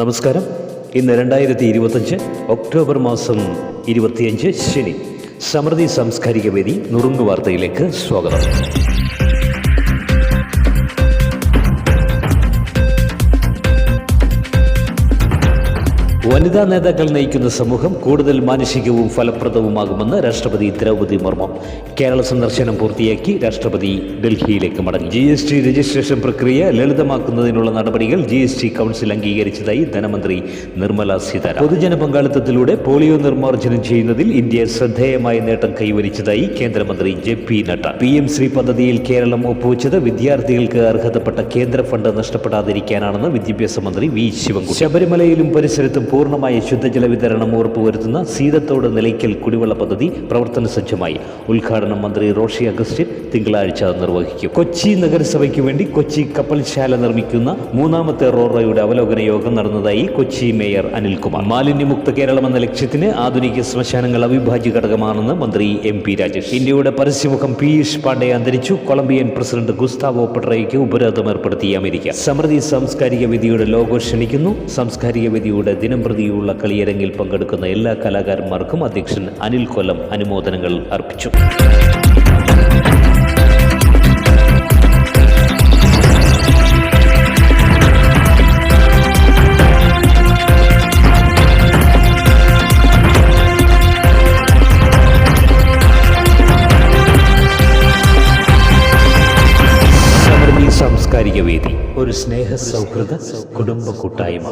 നമസ്കാരം. ഇന്ന് രണ്ടായിരത്തി ഇരുപത്തഞ്ച് ഒക്ടോബർ മാസം ഇരുപത്തിയഞ്ച് ശനി. സമൃദ്ധി സാംസ്കാരിക വേദി നുറുങ്ങ് വാർത്തയിലേക്ക് സ്വാഗതം. വനിതാ നേതാക്കൾ നയിക്കുന്ന സമൂഹം കൂടുതൽ മാനുഷികവും ഫലപ്രദവുമാകുമെന്ന് രാഷ്ട്രപതി ദ്രൗപദി മുർമു. കേരള സന്ദർശനം പൂർത്തിയാക്കി രാഷ്ട്രപതി ഡൽഹിയിലേക്ക് മടങ്ങി. ജി എസ് ടി രജിസ്ട്രേഷൻ പ്രക്രിയ ലളിതമാക്കുന്നതിനുള്ള നടപടികൾ ജി എസ് ടി കൗൺസിൽ അംഗീകരിച്ചതായി ധനമന്ത്രി നിർമ്മല സീതാരാമൻ. പൊതുജന പങ്കാളിത്തത്തിലൂടെ പോളിയോ നിർമ്മാർജനം ചെയ്യുന്നതിൽ ഇന്ത്യ ശ്രദ്ധേയമായ നേട്ടം കൈവരിച്ചതായി കേന്ദ്രമന്ത്രി J P Nadda P M Shri പദ്ധതിയിൽ കേരളം ഒപ്പുവെച്ചത് വിദ്യാർത്ഥികൾക്ക് അർഹതപ്പെട്ട കേന്ദ്ര ഫണ്ട് നഷ്ടപ്പെടാതിരിക്കാനാണെന്ന് വിദ്യാഭ്യാസ മന്ത്രി വി ശിവൻകുട്ടി. ശബരിമലയിലും പരിസരത്തും പൂർണമായ ശുദ്ധജല വിതരണം ഉറപ്പുവരുത്തുന്ന സീതത്തോട് നിലയ്ക്കൽ കുടിവെള്ള പദ്ധതി പ്രവർത്തന സജ്ജമായി. ഉദ്ഘാടനം മന്ത്രി റോഷി അഗസ്റ്റിൻ തിങ്കളാഴ്ച നിർവഹിക്കും. കൊച്ചി നഗരസഭയ്ക്ക് വേണ്ടി കൊച്ചി കപ്പൽശാല നിർമ്മിക്കുന്ന മൂന്നാമത്തെ റോറയുടെ അവലോകന യോഗം നടന്നതായി കൊച്ചി മേയർ അനിൽകുമാർ. മാലിന്യമുക്ത കേരളം എന്ന ലക്ഷ്യത്തിന് ആധുനിക ശ്മശാനങ്ങൾ അവിഭാജ്യ ഘടകമാണെന്ന് മന്ത്രി എം പി രാജേഷ്. ഇന്ത്യയുടെ പരസ്യമുഖം പീയൂഷ് പാണ്ഡെ അന്തരിച്ചു കൊളംബിയൻ പ്രസിഡന്റ് ഗുസ്താവോ പെട്രയ്ക്ക് ഉപരോധം ഏർപ്പെടുത്തി അമേരിക്ക. സമൃദ്ധി സാംസ്കാരിക വിധിയുടെ ലോഗോ ക്ഷണിക്കുന്നു. സാംസ്കാരിക വിധിയുടെ ദിനം പ്രതിയുള്ള കളിയരങ്ങിൽ പങ്കെടുക്കുന്ന എല്ലാ കലാകാരന്മാർക്കും അധ്യക്ഷൻ അനിൽ കൊല്ലം അനുമോദനങ്ങൾ അർപ്പിച്ചു. സാംസ്കാരിക വേദി ഒരു സ്നേഹ സൗഹൃദ കുടുംബ കൂട്ടായ്മ.